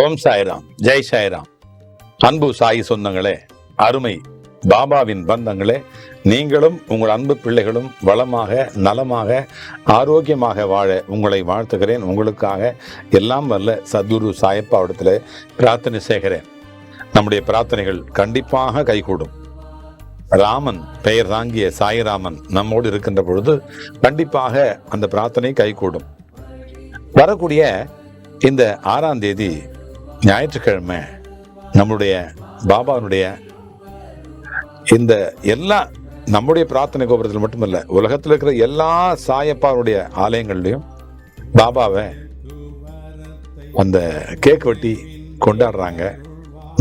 ஓம் சாய்ராம். ஜெய் சாய்ராம். அன்பு சாய் சொந்தங்களே அருமை பாபாவின் பந்தங்களே நீங்களும் உங்கள் அன்பு பிள்ளைகளும் வளமாக நலமாக ஆரோக்கியமாக வாழ உங்களை வாழ்த்துகிறேன். உங்களுக்காக எல்லாம் வல்ல சத்குரு சாயப்பாவிடத்தில் பிரார்த்தனை செய்கிறேன். நம்முடைய பிரார்த்தனைகள் கண்டிப்பாக கைகூடும். ராமன் பெயர் தாங்கிய சாய்ராமன் நம்மோடு இருக்கின்ற பொழுது கண்டிப்பாக அந்த பிரார்த்தனை கைகூடும். வரக்கூடிய இந்த ஆறாம் தேதி ஞாயிற்றுக்கிழமை நம்மளுடைய பாபாவுடைய இந்த எல்லா நம்முடைய பிரார்த்தனை கோபுரத்தில் மட்டுமல்ல உலகத்தில் இருக்கிற எல்லா சாயப்பாருடைய ஆலயங்கள்லையும் பாபாவை அந்த கேக் வெட்டி கொண்டாடுறாங்க.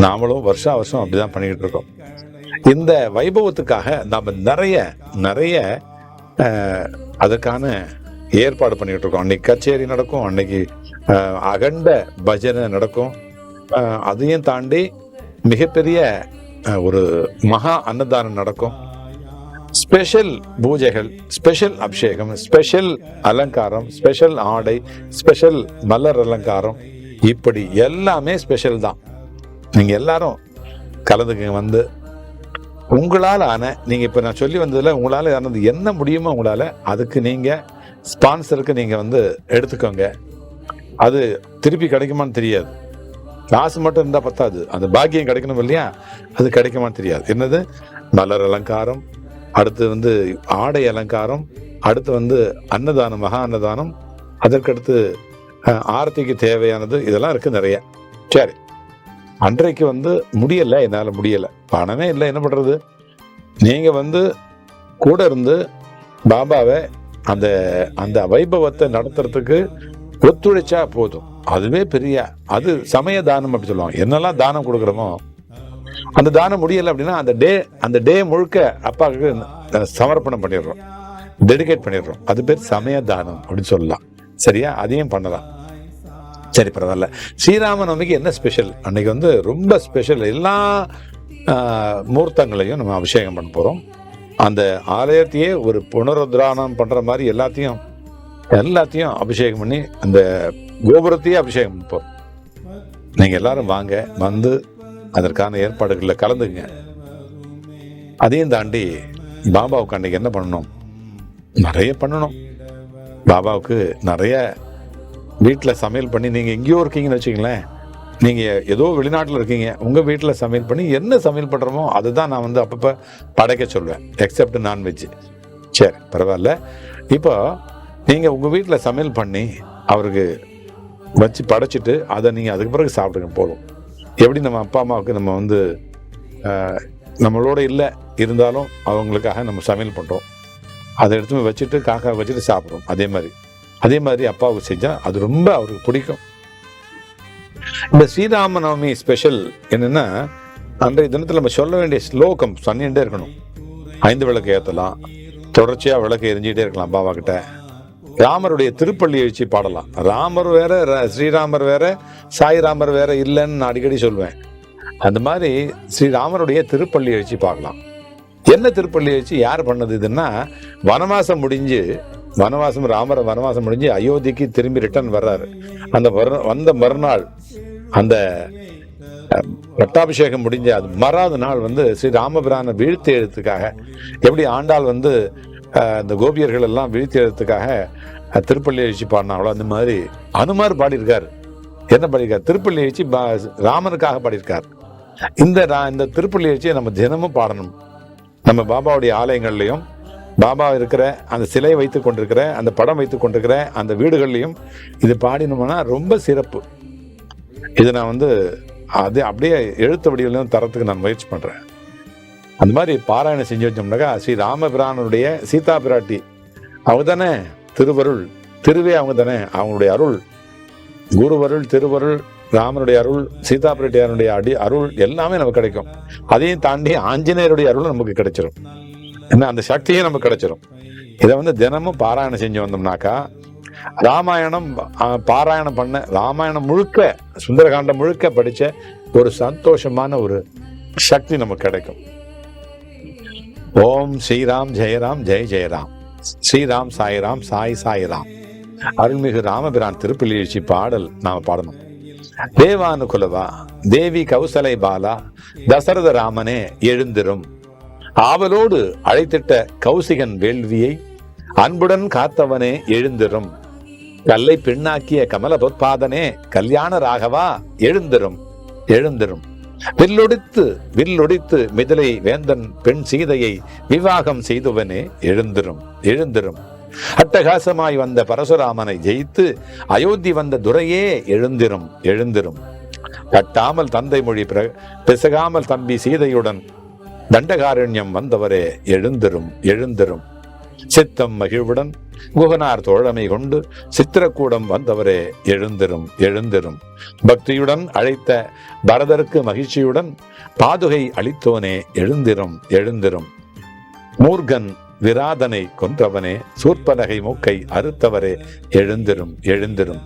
நாமளும் வருஷா வருஷம் அப்படிதான் பண்ணிக்கிட்டு இருக்கோம். இந்த வைபவத்துக்காக நாம் நிறைய நிறைய அதற்கான ஏற்பாடு பண்ணிக்கிட்டு இருக்கோம். அன்னைக்கு கச்சேரி நடக்கும் அன்னைக்கு அகண்ட பஜனை நடக்கும். அதையும் தாண்டி மிகப்பெரிய ஒரு மகா அன்னதானம் நடக்கும். ஸ்பெஷல் பூஜைகள் ஸ்பெஷல் அபிஷேகம் ஸ்பெஷல் அலங்காரம் ஸ்பெஷல் ஆடை ஸ்பெஷல் மலர் அலங்காரம். இப்படி எல்லாமே ஸ்பெஷல் தான். நீங்கள் எல்லாரும் கலந்துக்கு வந்து. உங்களால் ஆன நீங்கள் இப்போ நான் சொல்லி வந்ததில் உங்களால் ஆனது என்ன முடியுமோ உங்களால் அதுக்கு நீங்கள் ஸ்பான்சருக்கு நீங்கள் வந்து எடுத்துக்கோங்க. அது திருப்பி கிடைக்குமான்னு தெரியாது. காசு மட்டும் இருந்தால் பத்தாது. அந்த பாக்கியம் கிடைக்கணும் இல்லையா? அது கிடைக்குமான்னு தெரியாது. என்னது? மலர் அலங்காரம் அடுத்து வந்து ஆடை அலங்காரம் அடுத்து வந்து அன்னதானம் மகா அன்னதானம் அதற்கடுத்து ஆரத்திக்கு தேவையானது இதெல்லாம் இருக்குது நிறைய. சரி. அன்றைக்கு வந்து முடியலை என்னால் முடியலை. பணமே இல்லை என்ன பண்ணுறது நீங்கள் வந்து கூட இருந்து பாபாவை அந்த அந்த வைபவத்தை நடத்துறதுக்கு ஒத்துழைச்சா போதும். அதுவே பெரிய அது சமய தானம் அப்படி சொல்லுவாங்க. என்னெல்லாம் தானம் கொடுக்குறோமோ அந்த தானம் முடியலை அப்படின்னா அந்த டே அந்த டே முழுக்க அப்பாவுக்கு சமர்ப்பணம் பண்ணிடுறோம். டெடிகேட் பண்ணிடுறோம். அது பேர் சமய தானம் அப்படின்னு சொல்லலாம். சரியா? அதையும் பண்ணலாம். சரி பரவாயில்ல. ஸ்ரீராமநவமிக்கு என்ன ஸ்பெஷல் அன்னைக்கு வந்து ரொம்ப ஸ்பெஷல் எல்லா மூர்த்தங்களையும் நம்ம அபிஷேகம் பண்ண போகிறோம் அந்த ஆலயத்தையே ஒரு புனருத்ரானம் பண்ணுற மாதிரி எல்லாத்தையும் எல்லாத்தையும் அபிஷேகம் பண்ணி அந்த கோபுரத்தையே அபிஷேகம் பண்ண நீங்கள் எல்லாரும் வாங்க வந்து அதற்கான ஏற்பாடுகளில் கலந்துங்க அதையும் தாண்டி பாபாவுக்கு அன்னைக்கு என்ன பண்ணணும்? நிறைய பண்ணணும். பாபாவுக்கு நிறைய வீட்டில் சமையல் பண்ணி நீங்கள் எங்கேயோ இருக்கீங்கன்னு வச்சுங்களேன் நீங்கள் ஏதோ வெளிநாட்டில் இருக்கீங்க உங்கள் வீட்டில் சமையல் பண்ணி என்ன சமையல் பண்ணுறோமோ அதுதான் நான் வந்து அப்பப்போ படைக்க சொல்வேன். எக்ஸப்ட் நான்வெஜ் சரி பரவாயில்ல. இப்போ நீங்கள் உங்கள் வீட்டில் சமையல் பண்ணி அவருக்கு வச்சு படைச்சிட்டு அதை நீங்கள் அதுக்கு பிறகு சாப்பிடுங்க போதும். எப்படி நம்ம அப்பா அம்மாவுக்கு நம்ம வந்து நம்மளோட இல்லை இருந்தாலும் அவங்களுக்காக நம்ம சமையல் பண்ணுறோம் அதை எடுத்து போய் வச்சுட்டு காக்கா வச்சுட்டு சாப்பிட்றோம் அதே மாதிரி. அதே மாதிரி அப்பாவுக்கு செஞ்சால் அது ரொம்ப அவருக்கு பிடிக்கும். இந்த ஸ்ரீராம நவமி ஸ்பெஷல் என்னென்னா அன்றைய தினத்தில் நம்ம சொல்ல வேண்டிய ஸ்லோகம் சொன்னிட்டே இருக்கணும். ஐந்து விளக்கு ஏற்றலாம் தொடர்ச்சியாக விளக்கு எரிஞ்சிக்கிட்டே இருக்கலாம் பாபா கிட்ட. ராமருடைய திருப்பள்ளி எழுச்சி பாடலாம். ராமர் வேற ர- ஸ்ரீராமர் வேற சாய்ராமர் வேற இல்லைன்னு நான் அடிக்கடி சொல்லுவேன் அந்த மாதிரி ஸ்ரீராமருடைய திருப்பள்ளி எழுச்சி பார்க்கலாம். என்ன திருப்பள்ளி எழுச்சி? யார் பண்ணது இதுன்னா வனவாசம் முடிஞ்சு வனவாசம் ராமர் வனவாசம் முடிஞ்சு அயோத்திக்கு திரும்பி ரிட்டர்ன் வர்றாரு. அந்த வந்த மறுநாள் அந்த பட்டாபிஷேகம் முடிஞ்ச அது மறாத நாள் வந்து ஸ்ரீ ராமபிரான வீழ்த்து எழுத்துக்காக எப்படி ஆண்டாள் வந்து இந்த கோபியர்கள் எல்லாம் வீழ்த்தி திருப்பள்ளி எழுச்சி பாடினாங்களோ அந்த மாதிரி அனுமார் பாடியிருக்காரு. என்ன பாடியிருக்கார்? திருப்பள்ளி எழுச்சி பா- ராமனுக்காக பாடியிருக்கார். இந்த ரா- இந்த திருப்பள்ளி எழுச்சியை நம்ம தினமும் பாடணும். நம்ம பாபாவுடைய ஆலயங்கள்லையும் பாபா இருக்கிற அந்த சிலை வைத்து கொண்டிருக்கிற அந்த படம் வைத்து கொண்டிருக்கிற அந்த வீடுகள்லையும் இது பாடினோம்னா ரொம்ப சிறப்பு. இது நான் வந்து அது அப்படியே எழுத்து வடிவிலும் தரத்துக்கு நான் முயற்சி பண்ணுறேன் அந்த மாதிரி பாராயணம் செஞ்சு வச்சோம்னாக்கா ஸ்ரீ ராமபிரானுடைய சீதா பிராட்டி அவங்க தானே திருவருள் திருவே அவங்க தானே அவங்களுடைய அருள். குருவருள் திருவருள் ராமனுடைய அருள் சீதா பிராட்டியாருடைய அடி அருள் எல்லாமே நமக்கு கிடைக்கும். அதையும் தாண்டி ஆஞ்சநேயருடைய அருள் நமக்கு கிடைச்சிரும். என்ன அந்த சக்தியும் நமக்கு கிடைச்சிரும். இதை வந்து தினமும் பாராயணம் செஞ்சு வந்தோம்னாக்கா ராமாயணம் பாராயணம் பண்ண ராமாயணம் முழுக்க சுந்தரகாண்டம் முழுக்க படித்த ஒரு சந்தோஷமான ஒரு சக்தி நமக்கு கிடைக்கும். ஓம் ஸ்ரீராம் ஜெயராம் ஜெய ஜெயராம். ஸ்ரீராம் சாய்ராம் சாய் சாய்ராம். அருள்மிகு ராமபிரான் திருப்பள்ளி பாடல் நாம பாடணும். தேவானுகுலவா? தேவி கௌசலை பாலா? தசரத ராமனே எழுந்திரும். ஆவலோடு அழைத்திட்ட கௌசிகன் வேள்வியை அன்புடன் காத்தவனே எழுந்திரும். கல்லை பின்னாக்கிய கமல பொற்பாதனே கல்யாண ராகவா எழுந்திரும். எழுந்திரும். வில்லொடித்து வில்லொடித்து மிதிலை வேந்தன் பெண் சீதையை விவாகம் செய்தவனே எழுந்திரும் எழுந்திரும். அட்டகாசமாய் வந்த பரசுராமனை ஜெயித்து அயோத்தி வந்த துரையே எழுந்திரும் எழுந்திரும். கட்டாமல் தந்தை மொழி பிசகாமல் தம்பி சீதையுடன் தண்டகாரண்யம் வந்தவரே எழுந்திரும் எழுந்திரும். சித்தம் மகிழ்வுடன் குகனார் தோழமை கொண்டு சித்திரக்கூடம் வந்தவரே எழுந்திரும் எழுந்திரும். பக்தியுடன் அழைத்த பரதருக்கு மகிழ்ச்சியுடன் பாதுகை அளித்தோனே எழுந்திரும் எழுந்திரும். மூர்கன் விராதனை கொன்றவனே சூர்பலகை மூக்கை அறுத்தவரே எழுந்திரும் எழுந்திரும்.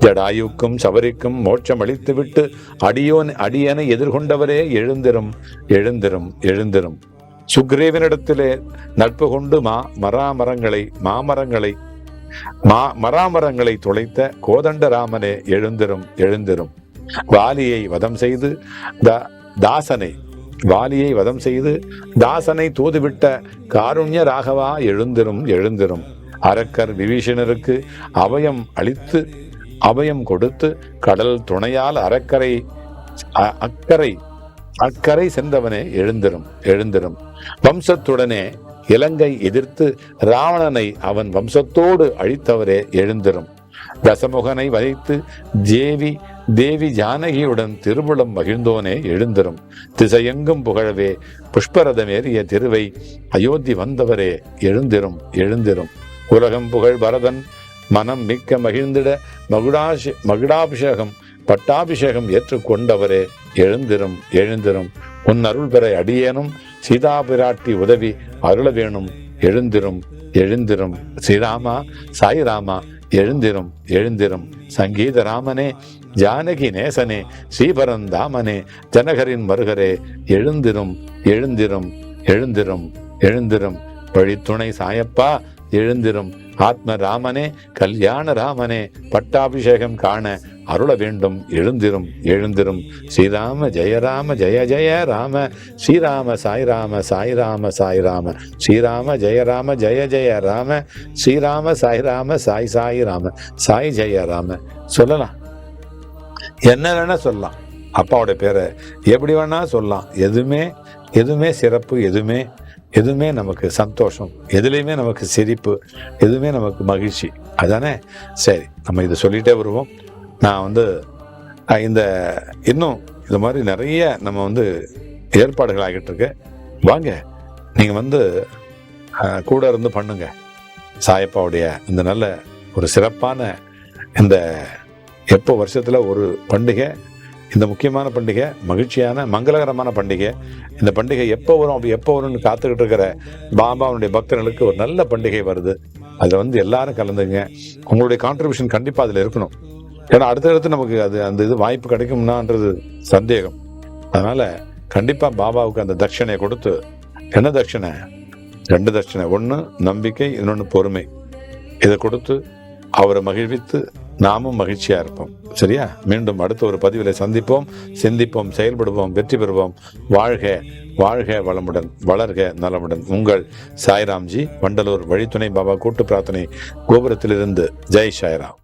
ஜடாயுக்கும் சபரிக்கும் மோட்சம் அளித்துவிட்டு அடியோன் அடியனை எதிர்கொண்டவரே எழுந்திரும் எழுந்திரும் எழுந்திரும். சுக்ரீவனிடத்திலே நட்பு கொண்டு மா மராமரங்களை மாமரங்களை மா மராமரங்களை துளைத்த கோதண்டராமனே எழுந்திரும் எழுந்திரும். வாலியை வதம் செய்து த- தாசனை வாலியை வதம் செய்து தாசனை தூதுவிட்ட காருண்ய ராகவா எழுந்திரும் எழுந்திரும். அரக்கர் விபீஷணருக்கு அபயம் அளித்து அபயம் கொடுத்து கடல் துணையால் அரக்கரை அ- அக்கறை அக்கறை சென்றவனே எழுந்திரும் எழுந்திரும். வம்சத்துடனே இலங்கை எதிர்த்து ராவணனை அவன் வம்சத்தோடு அழித்தவரே எழுந்திரும். தசமுகனை வதைத்து தேவி தேவி ஜானகியுடன் திருவுளம் மகிழ்ந்தோனே எழுந்திரும். திசையெங்கும் புகழவே புஷ்பரதமேறிய திருவை அயோத்தி வந்தவரே எழுந்திரும் எழுந்திரும். உலகம் புகழ் பரதன் மனம் மிக்க மகிழ்ந்திட மகுடாஷ மகுடாபிஷேகம் பட்டாபிஷேகம் ஏற்றுக்கொண்டவரே எழுந்திரும் எழுந்திரும். உன் அருள் பெற அடியேனும் சீதாபிராட்டி உதவி அருள வேணும் எழுந்திரும் எழுந்திரும். ஸ்ரீராமா சாய்ராமா எழுந்திரும் எழுந்திரும். சங்கீத ராமனே ஜானகி நேசனே ஸ்ரீபரந்தாமனே ஜனகரின் மருகரே எழுந்திரும் எழுந்திரும் எழுந்திரும் எழுந்திரும். வழித்துணை சாயப்பா எழுந்திரும். ஆத்ம ராமனே கல்யாண ராமனே பட்டாபிஷேகம் காண அருள வேண்டும் எழுந்திரும் எழுந்திரும். ஸ்ரீராம ஜெயராம ஜெய ஜெய ராம. ஸ்ரீராம சாய்ராம சாய்ராம சாய்ராம. ஸ்ரீராம ஜெயராம ஜெய ஜெய ராம. ஸ்ரீராம சாய்ராம சாய் சாய் ராம. சாய் ஜெய ராம. சொல்லலாம். என்ன வேணா சொல்லலாம். அப்பாவோட பேரை எப்படி வேணா சொல்லலாம். எதுவுமே எதுவுமே சிறப்பு எதுவுமே எதுவுமே நமக்கு சந்தோஷம். எதுலேயுமே நமக்கு சிரிப்பு எதுவுமே நமக்கு மகிழ்ச்சி. அதானே? சரி நம்ம இதை சொல்லிகிட்டே வருவோம். நான் வந்து இந்த இன்னும் இது மாதிரி நிறைய நம்ம வந்து ஏற்பாடுகள் ஆகிட்டு இருக்கு. வாங்க நீங்கள் வந்து கூட இருந்து பண்ணுங்க. சாயப்பாவுடைய இந்த நல்ல ஒரு சிறப்பான இந்த எப்போ வருஷத்தில் ஒரு பண்டிகை இந்த முக்கியமான பண்டிகை மகிழ்ச்சியான மங்களகரமான பண்டிகை இந்த பண்டிகை எப்போ வரும் அப்படி எப்போ வரும்னு காத்துக்கிட்டு இருக்கிற பாபாவுடைய பக்தர்களுக்கு ஒரு நல்ல பண்டிகை வருது. அதில் வந்து எல்லாரும் கலந்துங்க. உங்களுடைய கான்ட்ரிபியூஷன் கண்டிப்பாக அதில் இருக்கணும். ஏன்னா அடுத்தடுத்து நமக்கு அது அந்த இது வாய்ப்பு கிடைக்கும்னான்றது சந்தேகம். அதனால கண்டிப்பா பாபாவுக்கு அந்த தட்சணையை கொடுத்து என்ன தட்சணை? ரெண்டு தட்சணை. ஒன்று நம்பிக்கை இன்னொன்று பொறுமை. இதை கொடுத்து அவரை மகிழ்வித்து நாமும் மகிழ்ச்சியா இருப்போம். சரியா? மீண்டும் அடுத்த ஒரு பதிவில் சந்திப்போம். சிந்திப்போம் செயல்படுவோம் வெற்றி பெறுவோம். வாழ்க வாழ்க வளமுடன் வளர்க நலமுடன். உங்கள் சாய்ராம்ஜி வண்டலூர் வழித்துணை பாபா கூட்டு பிரார்த்தனை கோபுரத்திலிருந்து. ஜெய் சாய்ராம்.